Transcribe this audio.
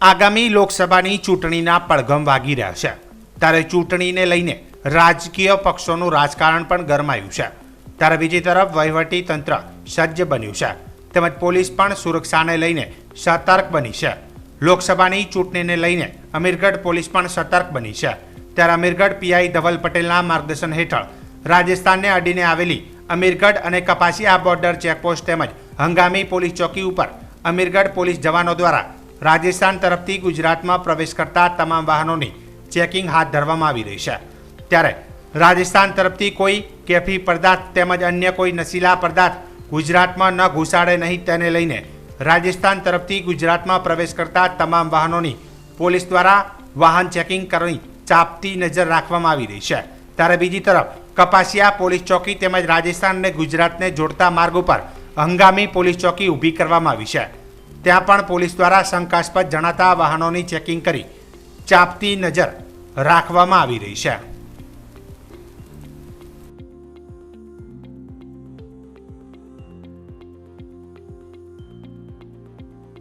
આગામી લોકસભાની ચૂંટણીના પડઘમ વાગી રહ્યા છે. ત્યારે ચૂંટણીને લઈને રાજકીય પક્ષોનું રાજકારણ પણ ગરમાયું છે. ત્યારે બીજી તરફ વહીવટી તંત્ર સજ્જ બન્યું છે. તેમજ પોલીસ પણ સુરક્ષાને લઈને સતર્ક બની છે. લોકસભાની ચૂંટણીને લઈને અમીરગઢ પોલીસ પણ સતર્ક બની છે. ત્યારે અમીરગઢ પીઆઈ ધવલ પટેલના માર્ગદર્શન હેઠળ રાજસ્થાનને અડીને આવેલી અમીરગઢ અને કપાસિયા બોર્ડર ચેકપોસ્ટ તેમજ હંગામી પોલીસ ચોકી ઉપર અમીરગઢ પોલીસ જવાનો દ્વારા રાજસ્થાન તરફથી ગુજરાતમાં પ્રવેશ કરતા તમામ વાહનોની ચેકિંગ હાથ ધરવામાં આવી રહી છે. ત્યારે રાજસ્થાન તરફથી કોઈ કેફી પદાર્થ તેમજ અન્ય કોઈ નશીલા પદાર્થ ગુજરાતમાં ન ઘુસાડે નહીં તેને લઈને રાજસ્થાન તરફથી ગુજરાતમાં પ્રવેશ કરતા તમામ વાહનોની પોલીસ દ્વારા વાહન ચેકિંગ કરી ચાપતી નજર રાખવામાં આવી રહી છે. ત્યારે બીજી તરફ કપાસિયા પોલીસ ચોકી તેમજ રાજસ્થાન અને ગુજરાતને જોડતા માર્ગ ઉપર હંગામી પોલીસ ચોકી ઊભી કરવામાં આવી છે. ત્યાં પણ પોલીસ દ્વારા શંકાસ્પદ જણાતા વાહનોની ચેકિંગ કરી ચાપતી નજર રાખવામાં આવી રહી છે.